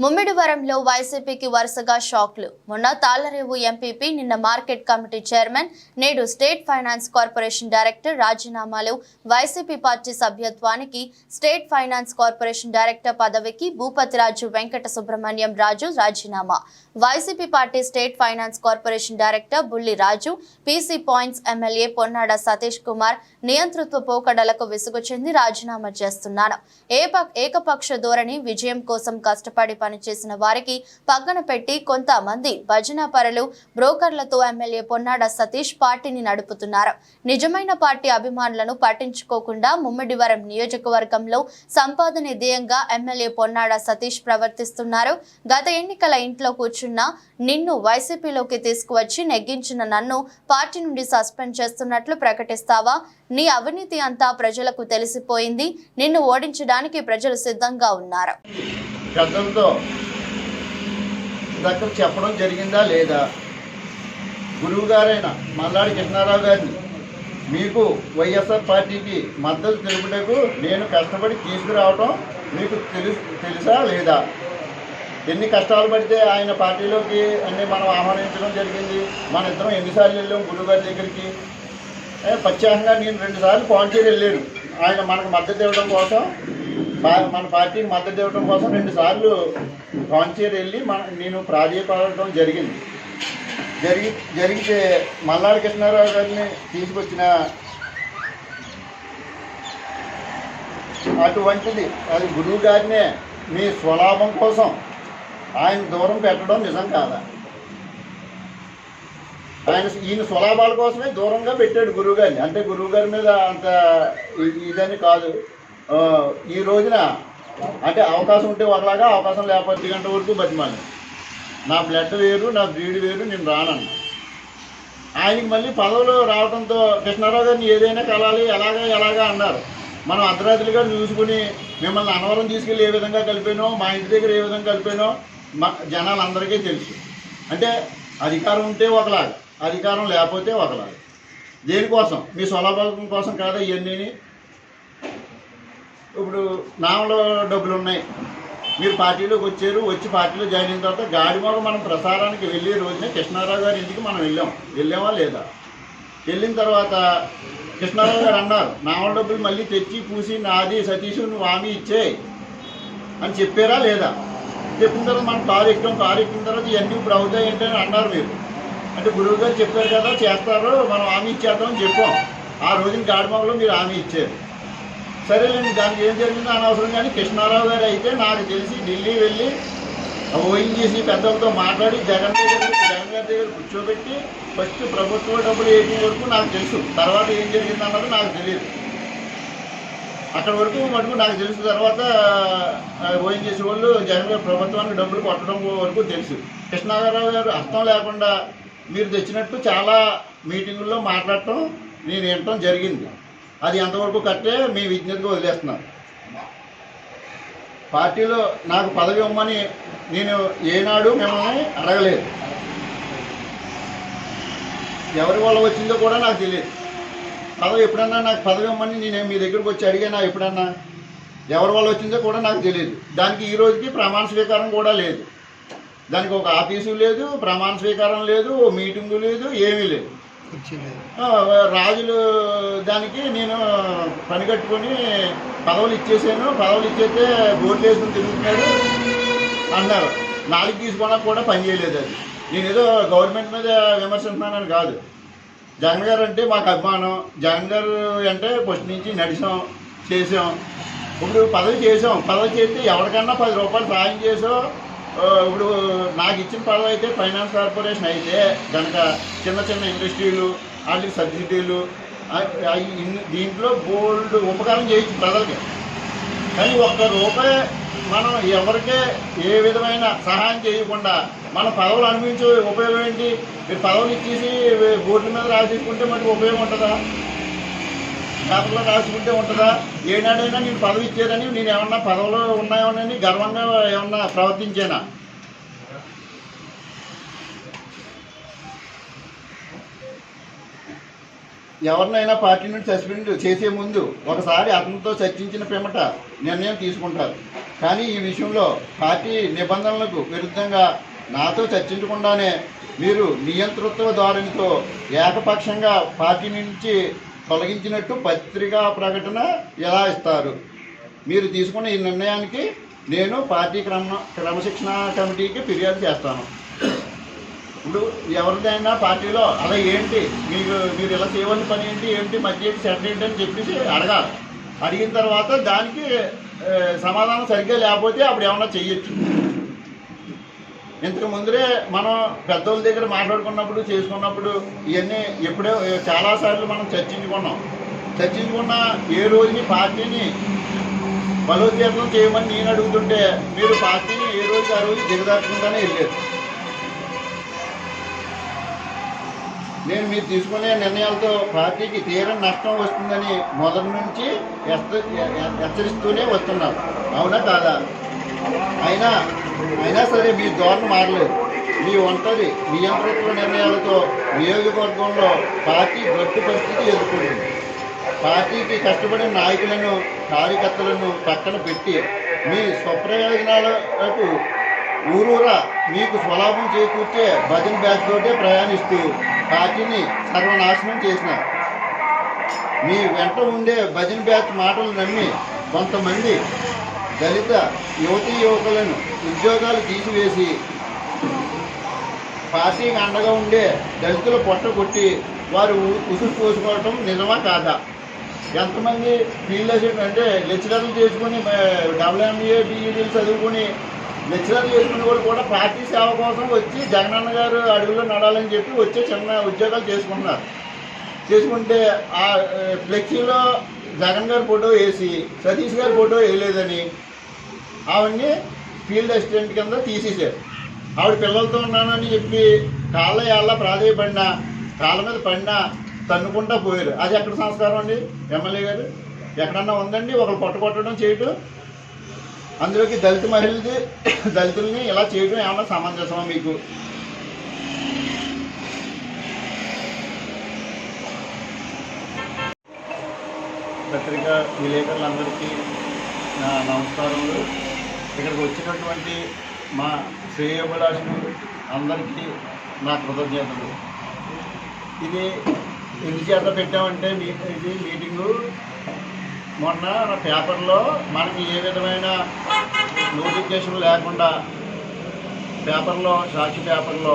ముమ్మిడివరంలో వైసీపీకి వరుసగా షాక్లు. మొన్న తాళ్ళరేవు ఎంపీపీ నిన్న మార్కెట్ కమిటీ చైర్మన్ నేడు స్టేట్ ఫైనాన్స్ కార్పొరేషన్ డైరెక్టర్ రాజీనామాలు. వైసీపీ పార్టీ సభ్యత్వానికి స్టేట్ ఫైనాన్స్ కార్పొరేషన్ డైరెక్టర్ పదవికి భూపతిరాజు వెంకట సుబ్రహ్మణ్యం రాజు రాజీనామా. YCP party state finance corporation director Bulli Raju PC points MLA Ponnada Satish Kumar నియంతృత్వ పోకడలకు విసుగు చెంది రాజీనామా చేస్తున్నాను ఏప- ఏకపక్ష ధోరణి విజయం కోసం కష్టపడి పనిచేసిన వారికి పక్కన పెట్టి కొంతమంది భజన పరలు బ్రోకర్లతో ఎమ్మెల్యే పొన్నాడ సతీష్ పార్టీని నడుపుతున్నారు. నిజమైన పార్టీ అభిమానులను పట్టించుకోకుండా ముమ్మడివరం నియోజకవర్గంలో సంపాదన ధ్యేయంగా ఎమ్మెల్యే పొన్నాడ సతీష్ ప్రవర్తిస్తున్నారు. గత ఎన్నికల ఇంట్లో కూర్చున్న నిన్ను వైసీపీలోకి తీసుకువచ్చి నెగ్గించిన నన్ను పార్టీ నుండి సస్పెండ్ చేస్తున్నట్లు ప్రకటిస్తావా? నీ అవినీతి అంతా ప్రజలకు తెలిసిపోయింది. నిన్ను ఓడించడానికి ప్రజలు సిద్ధంగా ఉన్నారు. పెద్దలతో దగ్గర చెప్పడం జరిగిందా లేదా? గురువు గారైన మల్లాడి కృష్ణారావు గారిని మీకు వైఎస్ఆర్ పార్టీకి మద్దతు తెలుపుటకు నేను కష్టపడి తీసుకురావటం మీకు తెలు తెలుసా లేదా? ఎన్ని కష్టాలు పడితే ఆయన పార్టీలోకి అన్ని మనం ఆహ్వానించడం జరిగింది. మన ఇద్దరం ఎన్నిసార్లు వెళ్ళాం గురువు గారి దగ్గరికి. ప్రత్యేకంగా నేను రెండుసార్లు పాంచేరి వెళ్ళాను. ఆయన మనకు మద్దతు ఇవ్వడం కోసం మన పార్టీకి మద్దతు ఇవ్వడం కోసం రెండుసార్లు సార్లు వెళ్ళి మన నేను ప్రాధేయపడటం జరిగింది. జరిగి జరిగితే మల్లాడి కృష్ణారావు గారిని తీసుకొచ్చిన అటువంటిది. అది గురువు గారినే మీ స్వలాభం కోసం ఆయన దూరం పెట్టడం నిజం కాదా? ఆయన ఈయన స్వలాభాల కోసమే దూరంగా పెట్టాడు గురువు గారిని అంటే గురువు గారి మీద అంత ఇదని కాదు. ఈ రోజున అంటే అవకాశం ఉంటే ఒకలాగా అవకాశం లేకపోతే గంట వరకు బతిమాలి నా బ్లడ్ వేరు నా బ్రీడ్ వేరు నేను రానన్నా. ఆయనకి మళ్ళీ పదవులు రావడంతో కృష్ణారావు గారిని ఏదైనా కలాలి ఎలాగా ఎలాగా అన్నారు. మనం అర్ధరాత్రిగా చూసుకుని మిమ్మల్ని అనవరం తీసుకెళ్ళి ఏ విధంగా కలిపానో మా ఇంటి దగ్గర ఏ విధంగా కలిపానో మా జనాలందరికీ తెలుసు. అంటే అధికారం ఉంటే ఒకలాగా. అధికారం లేకపోతే వదలాలి. దేనికోసం? మీ స్వలాభం కోసం కాదా ఇవన్నీ ఇప్పుడు నామలో డబ్బులు ఉన్నాయి మీరు పార్టీలోకి వచ్చారు వచ్చి పార్టీలో జాయిన్ అయిన తర్వాత గాడిమోగ మనం ప్రసారానికి వెళ్ళే రోజునే కృష్ణారావు గారి ఇంటికి మనం వెళ్ళాం. వెళ్ళామా లేదా? వెళ్ళిన తర్వాత కృష్ణారావు గారు అన్నారు నామల డబ్బులు మళ్ళీ తెచ్చి పూసి నాది సతీష్ నువ్వు హామీ ఇచ్చేయి అని చెప్పారా లేదా? చెప్పిన తర్వాత మనం కారు ఎక్కాం కారు ఎక్కిన తర్వాత ఇవన్నీ ఇప్పుడు అవుతాయి అన్నారు మీరు. అంటే గురువు గారు చెప్పారు కదా చేస్తారు మనం హామీ ఇచ్చేద్దాం అని చెప్పాం. ఆ రోజున గాడిమోగలో మీరు హామీ ఇచ్చారు. సరేలేండి దానికి ఏం జరిగిందో అనవసరం కానీ కృష్ణారావు గారు అయితే నాకు తెలిసి ఢిల్లీ వెళ్ళి ఓఎన్జీసీ పెద్దలతో మాట్లాడి జగన్ దగ్గర జగన్ గారి దగ్గర కూర్చోబెట్టి ఫస్ట్ ప్రభుత్వ డబ్బులు ఏటీ వరకు నాకు తెలుసు. తర్వాత ఏం జరిగింది అన్నది నాకు తెలియదు. అక్కడ వరకు మటుకు నాకు తెలుసు. తర్వాత ఓఎన్జీసీ వాళ్ళు జగన్ గారి ప్రభుత్వానికి డబ్బులు కొట్టడం వరకు తెలుసు. కృష్ణారావు గారు అర్థం లేకుండా మీరు తెచ్చినట్టు చాలా మీటింగుల్లో మాట్లాడటం నేను వినటం జరిగింది. అది ఎంతవరకు కట్టే మీ విజ్ఞతగా వదిలేస్తున్నాను పార్టీలో నాకు పదవి ఇవ్వమని నేను ఏనాడు మిమ్మల్ని అడగలేదు. ఎవరి వల్ల వచ్చిందో కూడా నాకు తెలియదు. పదవి ఎప్పుడన్నా నాకు పదవి ఇవ్వమని నేను మీ దగ్గరకు వచ్చి అడిగానా ఎప్పుడన్నా? ఎవరి వల్ల వచ్చిందో కూడా నాకు తెలియదు. దానికి ఈ రోజుకి ప్రమాణ స్వీకారం కూడా లేదు. దానికి ఒక ఆఫీసు లేదు ప్రమాణ స్వీకారం లేదు మీటింగు లేదు ఏమీ లేదు. రాజులు దానికి నేను పని కట్టుకొని పదవులు ఇచ్చేసాను. పదవులు ఇచ్చేస్తే బోట్లు వేసుకుని తిరుగుతున్నాడు అన్నారు. నాలుగు తీసుకోవడానికి కూడా పని చేయలేదు అది. నేను ఏదో గవర్నమెంట్ మీద విమర్శిస్తున్నానని కాదు. జగన్ గారు అంటే మాకు అభిమానం. జగన్ గారు అంటే ఫస్ట్ నుంచి నడిచాం చేసాం ఇప్పుడు పదవి చేసాం పదవి చేస్తే ఎవరికన్నా పది రూపాయలు సాయం చేసో ఆ, ఇప్పుడు నాకు ఇచ్చిన పదవి అయితే ఫైనాన్స్ కార్పొరేషన్ అయితే కనుక చిన్న చిన్న ఇండస్ట్రీలు వాటికి సబ్సిడీలు దీంట్లో బోల్డ్ ఉపకారం చేయొచ్చు ప్రజలకి. కానీ ఒక్క రూపాయి మనం ఎవరికే ఏ విధమైన సహాయం చేయకుండా మన పదవులు అనిపించే ఉపయోగం ఏంటి? మీరు పదవులు ఇచ్చేసి బోర్డుల మీద రాసేసుకుంటే మనకి ఉపయోగం ఉంటుందా? పేపర్లో రాసుకుంటే ఉంటుందా? ఏనాడైనా నేను పదవి ఇచ్చారని నేను ఏమన్నా పదవులు ఉన్నాయోనని గర్వంగా ఏమన్నా ప్రవర్తించానా? ఎవరినైనా పార్టీ నుండి సస్పెండ్ చేసే ముందు ఒకసారి అతనితో చర్చించిన పిమ్మట నిర్ణయం తీసుకుంటారు. కానీ ఈ విషయంలో పార్టీ నిబంధనలకు విరుద్ధంగా నాతో చర్చించకుండానే మీరు నియంతృత్వ ధోరణితో ఏకపక్షంగా పార్టీ నుంచి తొలగించినట్టు పత్రికా ప్రకటన ఎలా ఇస్తారు? మీరు తీసుకున్న ఈ నిర్ణయానికి నేను పార్టీ క్రమ క్రమశిక్షణ కమిటీకి ఫిర్యాదు చేస్తాను. ఇప్పుడు ఎవరిదైనా పార్టీలో అలా ఏంటి? మీకు మీరు ఇలా చేయవలసిన పని ఏంటి? ఏంటి? మధ్య సెట్ ఏంటి? అని చెప్పేసి అడగాలి. అడిగిన తర్వాత దానికి సమాధానం సరిగ్గా లేకపోతే అప్పుడు ఏమన్నా చెయ్యొచ్చు. ఇంతకు ముందరే మనం పెద్దోళ్ళ దగ్గర మాట్లాడుకున్నప్పుడు చేసుకున్నప్పుడు ఇవన్నీ ఎప్పుడో చాలాసార్లు మనం చర్చించుకున్నాం. చర్చించుకున్న ఏ రోజుని పార్టీని బలోపేతం చేయమని నేను అడుగుతుంటే మీరు పార్టీని ఏ రోజు ఆ రోజు దిగదార్చుకుంటానే వెళ్ళారు. నేను మీరు తీసుకునే నిర్ణయాలతో పార్టీకి తీరం నష్టం వస్తుందని మొదటి నుంచి హెచ్చరిస్తూనే వస్తున్నాం అవునా కాదా? అయినా అయినా సరే మీ ధోరణి మారలేదు. మీ ఒంటరి నియంత్రిత నిర్ణయాలతో నియోజకవర్గంలో పార్టీ గట్టి పరిస్థితి ఎదుర్కొంటుంది పార్టీకి కష్టపడిన నాయకులను కార్యకర్తలను పక్కన పెట్టి మీ స్వప్రయోజనాలకు ఊరూరా మీకు స్వలాభం చేకూర్చే భజన బ్యాచ్ తోటే ప్రయాణిస్తూ పార్టీని సర్వనాశనం చేసిన. మీ వెంట ఉండే భజన బ్యాచ్ మాటలు నమ్మి కొంతమంది దళిత యువతీ యువకులను ఉద్యోగాలు తీసివేసి పార్టీకి అండగా ఉండే దళితుల పొట్ట కొట్టి వారు ఉసురు పోసుకోవటం నిజమా కాదా? ఎంతమంది ఫీల్డ్ అంటే లెక్చరర్లు చేసుకుని డబ్ల్యూఎంఏ బీఈడీలు చదువుకుని లెక్చరర్లు చేసుకునే వాళ్ళు కూడా పార్టీ సేవ కోసం వచ్చి జగనన్న గారు అడుగులో నడాలని చెప్పి వచ్చే చిన్న ఉద్యోగాలు చేసుకున్నారు చేసుకుంటే ఆ, ఫ్లెక్సీలో జగన్ గారి ఫోటో వేసి సతీష్ గారి ఫోటో వేయలేదని ఆవిడ్ని ఫీల్డ్ అసిస్టెంట్ కింద తీసేశారు. ఆవిడ పిల్లలతో ఉన్నానని చెప్పి కాళ్ళ ఏళ్ళ ప్రాధాయపడినా కాళ్ళ మీద పడినా తన్నుకుంటా పోయారు. అది ఎక్కడ సంస్కారం అండి? ఎమ్మెల్యే గారు? ఎక్కడన్నా ఉందండి? ఒకరు పొట్ట కొట్టడం చేయటం? అందులోకి దళిత మహిళది దళితుల్ని ఇలా చేయడం ఏమన్నా సమంజసమా మీకు? పత్రికా విలేకరులందరికీ నా నమస్కారములు. ఇక్కడికి వచ్చినటువంటి మా శ్రేయోభిలాషులు అందరికీ నా కృతజ్ఞతలు. ఇది ఎందుచేత పెట్టామంటే మీ ఇది మీటింగు మొన్న నా పేపర్లో మనకి ఏ విధమైన నోటిఫికేషన్ లేకుండా పేపర్లో సాక్షి పేపర్లో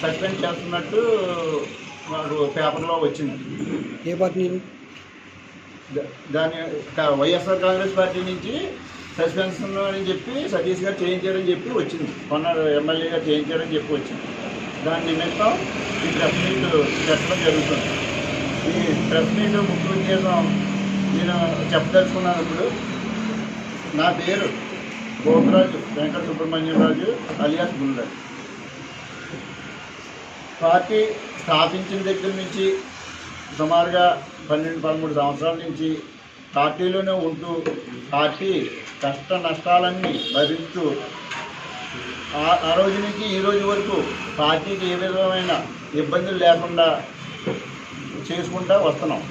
సస్పెండ్ చేస్తున్నట్టు మాకు పేపర్లో వచ్చింది. ఏ పార్టీ దాని వైఎస్ఆర్ కాంగ్రెస్ పార్టీ నుంచి సస్పెన్షన్ అని చెప్పి సతీష్ గారు చేయించారని చెప్పి వచ్చింది. మొన్న ఎమ్మెల్యే గారు చేయించారని చెప్పి వచ్చింది. దాని నిమిత్తం ఈ ప్రెస్ మీట్ పెట్టడం జరుగుతుంది. ఈ ప్రెస్ మీట్ ముఖ్య ఉద్దేశం నేను చెప్పదలుచుకున్నాను ఇప్పుడు. నా పేరు గోపరాజు వెంకట సుబ్రహ్మణ్యం రాజు అలియాస్ గుండ్రాజు పార్టీ స్థాపించిన దగ్గర నుంచి సుమారుగా పన్నెండు పదమూడు సంవత్సరాల నుంచి పార్టీలోనే ఉంటూ పార్టీ కష్ట నష్టాలన్నీ భరిస్తూ ఆ ఆ రోజు నుంచి ఈ రోజు వరకు పార్టీకి ఏ విధమైన ఇబ్బందులు లేకుండా చేసుకుంటా వస్తున్నాం.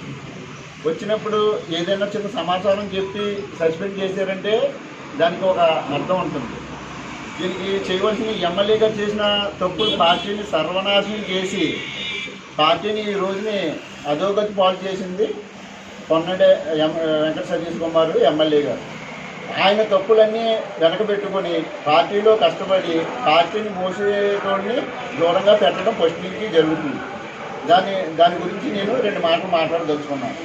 వచ్చినప్పుడు ఏదైనా చిన్న సమాచారం చెప్పి సస్పెండ్ చేశారంటే దానికి ఒక అర్థం ఉంటుంది. దీనికి చేయవలసిన ఎమ్మెల్యేగా చేసిన తప్పులు పార్టీని సర్వనాశనం చేసి పార్టీని ఈ రోజుని అధోగతి పాలు చేసింది కొన్నడే ఎం వెంకట సతీష్ కుమార్ ఎమ్మెల్యే గారు ఆయన తప్పులన్నీ వెనకబెట్టుకొని పార్టీలో కష్టపడి పార్టీని మోసేటోడిని దూరంగా పెట్టడం ఫస్ట్ నుంచి జరుగుతుంది. దాని దాని గురించి నేను రెండు మాటలు మాట్లాడదలుచుకున్నాను.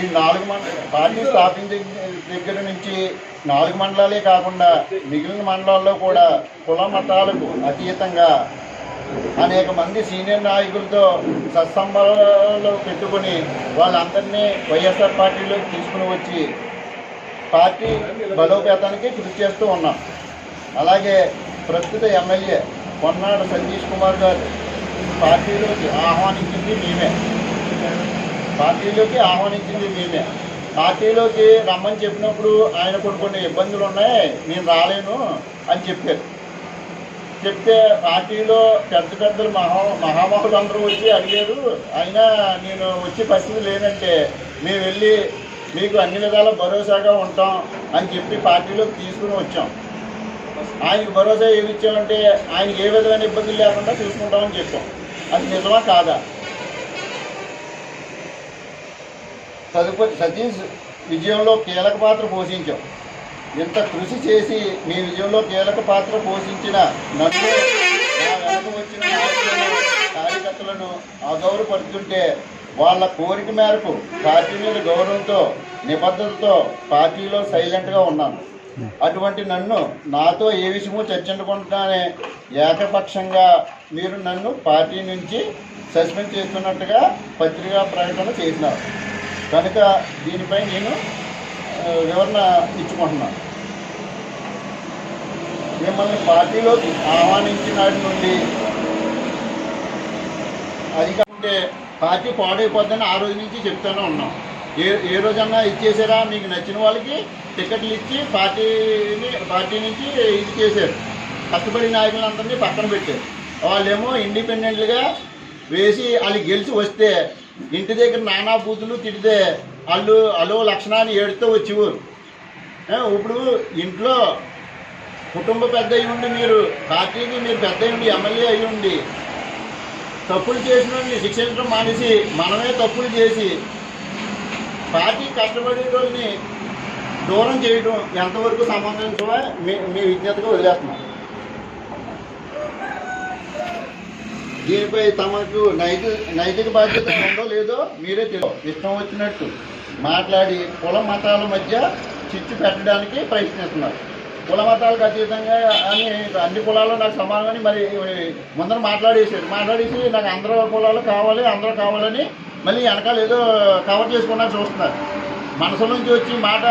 ఈ నాలుగు మండల పార్టీ స్థాపించే దగ్గర నుంచి నాలుగు మండలాలే కాకుండా మిగిలిన మండలాల్లో కూడా కుల మతాలకు అతీతంగా అనేక మంది సీనియర్ నాయకులతో సత్సంబరాలు పెట్టుకొని వాళ్ళందరినీ వైఎస్ఆర్ పార్టీలోకి తీసుకుని వచ్చి పార్టీ బలోపేతానికి కృషి చేస్తూ ఉన్నాం. అలాగే ప్రస్తుత ఎమ్మెల్యే కొన్నాడు సతీష్ కుమార్ గారు పార్టీలోకి ఆహ్వానించింది మేమే. పార్టీలోకి ఆహ్వానించింది మేమే. పార్టీలోకి రమ్మని చెప్పినప్పుడు ఆయన కొన్ని కొన్ని ఇబ్బందులు ఉన్నాయి నేను రాలేను అని చెప్పారు. చెప్తే పార్టీలో పెద్ద పెద్దలు మహా మహామహులు అందరూ వచ్చి అడిగారు. అయినా నేను వచ్చే పరిస్థితి లేదంటే మేము వెళ్ళి మీకు అన్ని విధాల భరోసాగా ఉంటాం అని చెప్పి పార్టీలో తీసుకుని వచ్చాం. ఆయనకి భరోసా ఏమి ఇచ్చామంటే ఆయనకి ఏ విధమైన ఇబ్బందులు లేకుండా చూసుకుంటామని చెప్పాం. అది నిజమా కాదా? తదుపరి సతీష్ విజయంలో కీలక పాత్ర పోషించాం. ఇంత కృషి చేసి మీ విజయంలో కీలక పాత్ర పోషించిన నన్ను నా వెనక వచ్చిన కార్యకర్తలను అగౌరవపడుతుంటే వాళ్ళ కోరిక మేరకు పార్టీ మీద గౌరవంతో నిబద్ధతతో పార్టీలో సైలెంట్గా ఉన్నాను. అటువంటి నన్ను నాతో ఏ విషయమూ చర్చించకుండానే ఏకపక్షంగా మీరు నన్ను పార్టీ నుంచి సస్పెండ్ చేస్తున్నట్టుగా పత్రికా ప్రకటన చేసినారు. కనుక దీనిపై నేను వివరణ ఇచ్చుకుంటున్నాను మిమ్మల్ని పార్టీలోకి ఆహ్వానించిన నాటి నుండి అది కాకుంటే పార్టీ పాడైపోద్దని ఆ రోజు నుంచి చెప్తూనే ఉన్నాం. ఏ ఏ రోజన్నా ఇచ్చేసారా? మీకు నచ్చిన వాళ్ళకి టికెట్లు ఇచ్చి పార్టీని పార్టీ నుంచి ఇది చేశారు. కష్టపడి నాయకులందరినీ పక్కన పెట్టారు. వాళ్ళేమో ఇండిపెండెంట్గా వేసి వాళ్ళు గెలిచి వస్తే ఇంటి దగ్గర నానా బూతులు తిడితే వాళ్ళు అలో లక్షణాన్ని ఏడుతూ వచ్చేవారు. ఇప్పుడు ఇంట్లో కుటుంబ పెద్ద అయి ఉండి మీరు పార్టీకి మీరు పెద్ద అయి ఉండి ఎమ్మెల్యే అయి ఉండి తప్పులు చేసిన శిక్షించడం మానేసి మనమే తప్పులు చేసి పార్టీ కష్టపడే వాళ్ళని దూరం చేయడం ఎంతవరకు సంబంధించవా మీ మీ విజ్ఞతగా వదిలేస్తున్నాం. దీనిపై తమకు నైతి నైతిక బాధ్యత ఉందో లేదో మీరే తెలియదు ఇష్టం వచ్చినట్టు మాట్లాడి కుల మతాల మధ్య చిచ్చు పెట్టడానికి ప్రయత్నిస్తున్నారు. కుల మతాలకు అతీతంగా అని అన్ని కులాల్లో నాకు సమానమని మరి ముందర మాట్లాడేసారు మాట్లాడేసి నాకు అందరూ కులాలు కావాలి అందరూ కావాలని మళ్ళీ వెనకాల ఏదో కవర్ చేసుకున్నాక చూస్తున్నారు. మనసు నుంచి వచ్చి మాట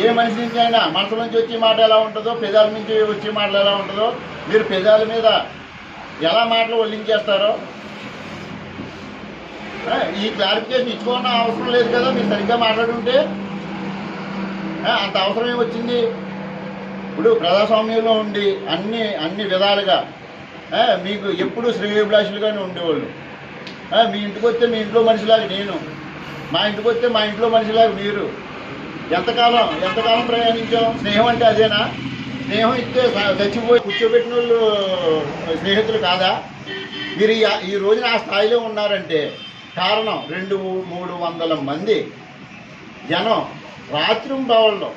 ఏ మనిషి నుంచి అయినా మనసు నుంచి వచ్చే మాట ఎలా ఉంటుందో పెదాల నుంచి వచ్చే మాటలు ఎలా ఉంటుందో మీరు పెదాల మీద ఎలా మాటలు వల్లించేస్తారో? ఈ క్లారిఫికేషన్ ఇచ్చుకోవడం అవసరం లేదు కదా మీరు సరిగ్గా మాట్లాడుంటే? అంత అవసరం ఏమొచ్చింది? ఇప్పుడు ప్రజాస్వామ్యంలో ఉండి అన్ని అన్ని విధాలుగా మీకు ఎప్పుడు శ్రేయోభిలాషులుగానే ఉండేవాళ్ళు. మీ ఇంటికి వస్తే మీ ఇంట్లో మనిషిలాగా నేను మా ఇంటికి వస్తే మా ఇంట్లో మనిషిలాగా మీరు. ఎంతకాలం ఎంతకాలం ప్రయాణించాం? స్నేహం అంటే అదేనా? స్నేహం ఇస్తే చచ్చిపోయి కూర్చోబెట్టిన వాళ్ళు స్నేహితులు కాదా? మీరు ఈ- రోజున ఆ స్థాయిలో ఉన్నారంటే కారణం రెండు మూడు వందల మంది జనం రాత్రి బావుల్లో.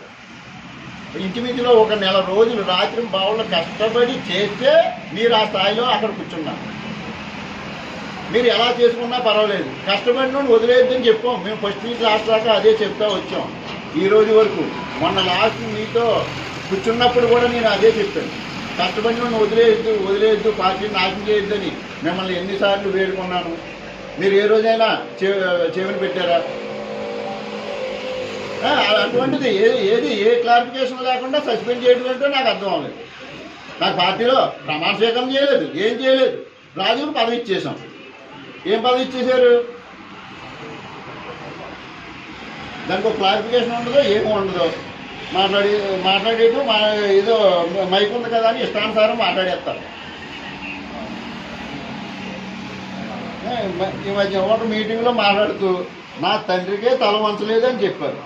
ఇంచుమించులో ఒక నెల రోజులు రాత్రి బావుల్లో కష్టపడి చేస్తే మీరు ఆ స్థాయిలో అక్కడ కూర్చున్నారు. మీరు ఎలా చేసుకున్నా పర్వాలేదు. కష్టపడిన వదిలేద్దని చెప్పాం. మేము ఫస్ట్ నుంచి లాస్ట్ దాకా అదే చెప్తా వచ్చాం. ఈ రోజు వరకు మొన్న లాస్ట్ మీతో కూర్చున్నప్పుడు కూడా నేను అదే చెప్పాను. కష్టపడిన వాడిని వదిలేయద్దు వదిలేయద్దు పార్టీని నాశనం చేయొద్దని మిమ్మల్ని ఎన్నిసార్లు వేడుకున్నాను. మీరు ఏ రోజైనా చె చెవిని పెట్టారా? అటువంటిది ఏది ఏది ఏ క్లారిఫికేషన్ లేకుండా సస్పెండ్ చేయడం అంటే నాకు అర్థం అవ్వలేదు. నాకు పార్టీలో ప్రమాణ స్వీకారం చేయలేదు ఏం చేయలేదు. రాజుకు పదవి ఇచ్చేసాం ఏం పదవి ఇచ్చేశారు? దానికి ఒక క్లారిఫికేషన్ ఉండదు ఏమీ ఉండదు మాట్లాడి మాట్లాడేటు మా ఏదో మైక్ ఉంది కదా అని ఇష్టానుసారం మాట్లాడేస్తారు. ఈ మధ్య ఒక మీటింగ్లో మాట్లాడుతూ నా తండ్రికే తల వంచలేదు అని చెప్పారు.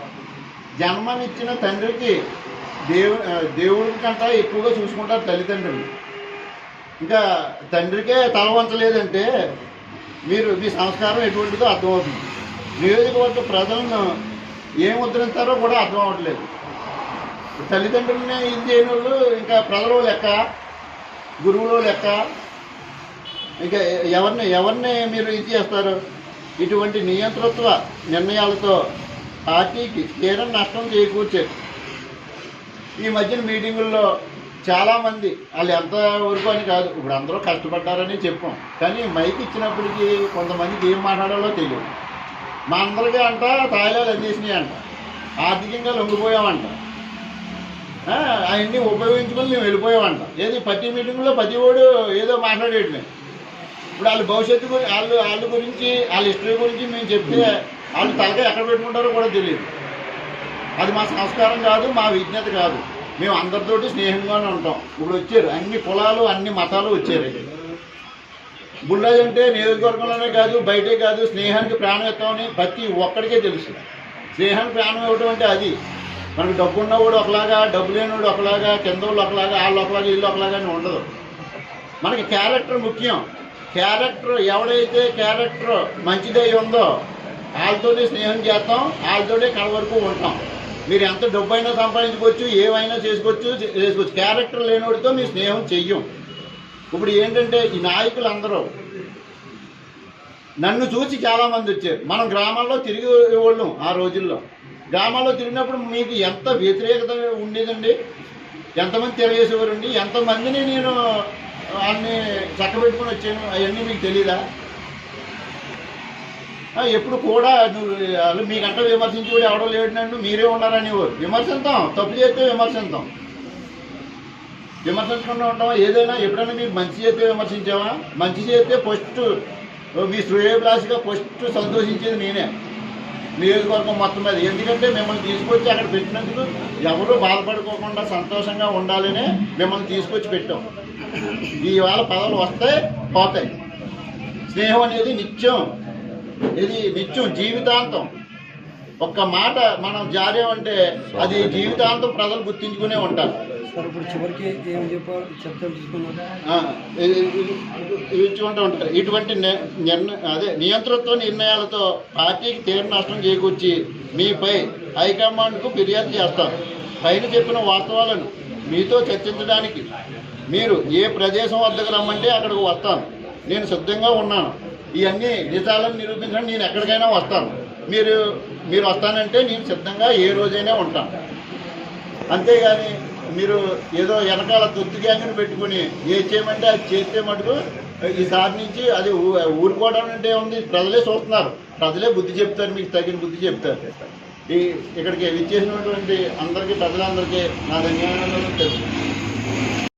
జన్మనిచ్చిన తండ్రికి దేవు దేవుడి కంటే ఎక్కువగా చూసుకుంటారు తల్లిదండ్రులు. ఇంకా తండ్రికే తల వంచలేదంటే మీరు మీ సంస్కారం ఎటువంటిదో అర్థమవుతుంది. నియోజకవర్గ ప్రజలను ఏం ఉద్ధరిస్తారో కూడా అర్థం అవ్వట్లేదు. తల్లిదండ్రులనే ఇది చేయని వాళ్ళు ఇంకా ప్రజలు లెక్క గురువులు లెక్క ఇంకా ఎవరిని ఎవరిని మీరు ఇది చేస్తారు? ఇటువంటి నియంతృత్వ నిర్ణయాలతో పార్టీకి తీరం నష్టం చేకూర్చారు ఈ మధ్యన మీటింగుల్లో చాలామంది వాళ్ళు ఎంత వరకు అని కాదు ఇప్పుడు అందరూ కష్టపడ్డారని చెప్పాం. కానీ మైక్ ఇచ్చినప్పటికీ కొంతమందికి ఏం మాట్లాడాలో తెలియదు. మా అందరికీ అంట తాయిలాలు అందేసినాయి అంట. ఆర్థికంగా లొంగిపోయామంట. అవన్నీ ఉపయోగించుకొని మేము వెళ్ళిపోయామంట. ఏది ప్రతి మీటింగ్లో ప్రతి ఓడు ఏదో మాట్లాడేటమే. ఇప్పుడు వాళ్ళ భవిష్యత్తు గురించి వాళ్ళు వాళ్ళ గురించి వాళ్ళ హిస్టరీ గురించి మేము చెప్తే వాళ్ళు తలగా ఎక్కడ పెట్టుకుంటారో కూడా తెలియదు. అది మా సంస్కారం కాదు మా విజ్ఞత కాదు. మేము అందరితోటి స్నేహంగానే ఉంటాం. ఇప్పుడు వచ్చారు. అన్ని కులాలు అన్ని మతాలు వచ్చారు. బుల్లాజ్ అంటే నియోజకవర్గంలోనే కాదు బయటే కాదు స్నేహానికి ప్రాణం ఇస్తామని ప్రతి ఒక్కడికే తెలుసు. స్నేహానికి ప్రాణం ఇవ్వటం అంటే అది. మనకు డబ్బు ఉన్నవాడు ఒకలాగా డబ్బు లేనివాడు ఒకలాగా కింద వాళ్ళు ఒకలాగా వాళ్ళు ఒకలాగా వీళ్ళు ఒకలాగా అని ఉండదు. మనకి క్యారెక్టర్ ముఖ్యం. క్యారెక్టర్ ఎవడైతే క్యారెక్టర్ మంచిదై ఉందో వాళ్ళతోనే స్నేహం చేస్తాం వాళ్ళతోనే కడ వరకు ఉంటాం. మీరు ఎంత డబ్బు అయినా సంపాదించుకోవచ్చు ఏమైనా చేసుకోవచ్చు చేసుకోవచ్చు. క్యారెక్టర్ లేనివాడితో మీ స్నేహం చెయ్యం. ఇప్పుడు ఏంటంటే ఈ నాయకులు అందరూ నన్ను చూసి చాలామంది వచ్చారు. మనం గ్రామాల్లో తిరిగి వాళ్ళం ఆ రోజుల్లో. గ్రామాల్లో తిరిగినప్పుడు మీకు ఎంత వ్యతిరేకత ఉండేదండి? ఎంతమంది తెలియజేసేవారండి ఎంతమందిని నేను అన్ని చక్కబెట్టుకుని వచ్చాను? అవన్నీ మీకు తెలీదా? ఎప్పుడు కూడా నువ్వు వాళ్ళు మీకంటే విమర్శించేవాడు ఎవడో లేడు నన్ను మీరే ఉన్నారనేవారు విమర్శిస్తాం తప్పు చేస్తే విమర్శిద్దాం విమర్శించకుండా ఉంటామా? ఏదైనా ఎప్పుడైనా మీరు మంచి చేస్తే విమర్శించావా? మంచి చేస్తే ఫస్ట్ మీ శ్రేయభిలాషిగా ఫస్ట్ సంతోషించేది నేనే. నియోజకవర్గం మొత్తం మీద. ఎందుకంటే మిమ్మల్ని తీసుకొచ్చి అక్కడ పెట్టినందుకు ఎవరు బాధపడుకోకుండా సంతోషంగా ఉండాలనే మిమ్మల్ని తీసుకొచ్చి పెట్టాం. ఇవాళ పదవులు వస్తాయి పోతాయి. స్నేహం అనేది నిత్యం. ఇది నిత్యం జీవితాంతం. ఒక్క మాట మనం జారామంటే అది జీవితాంతం ప్రజలు గుర్తించుకునే ఉంటారు. సార్ ఇప్పుడు చివరికి ఏం చెప్పాలి చెప్తారు తీసుకున్నారు ఇచ్చుకుంటూ ఉంటారు. ఇటువంటి ని- అదే నియంతృత్వ నిర్ణయాలతో పార్టీకి తీవ్ర నష్టం చేకూర్చి మీపై హైకమాండ్కు ఫిర్యాదు చేస్తాం. పైన చెప్పిన వాస్తవాలను మీతో చర్చించడానికి మీరు ఏ ప్రదేశం వద్దకు రమ్మంటే అక్కడికి వస్తాను. నేను సిద్ధంగా ఉన్నాను. ఇవన్నీ నిజాలను నిరూపించడానికి నేను ఎక్కడికైనా వస్తాను. మీరు మీరు వస్తానంటే నేను సిద్ధంగా ఏ రోజైనా ఉంటాను. అంతేగాని మీరు ఏదో వెనకాల తొత్తు గ్యాంగ్ని పెట్టుకుని ఏ చేయమంటే అది చేస్తే మటుకు ఈసారి నుంచి అది ఊరుకోవడం అంటే ఉంది ప్రజలే చూస్తున్నారు. ప్రజలే బుద్ధి చెప్తారు మీకు తగిన బుద్ధి చెప్తారు. ఈ ఇక్కడికి విచ్చేసినటువంటి అందరికీ ప్రజలందరికీ నా ధన్యవాదాలు తెలుసు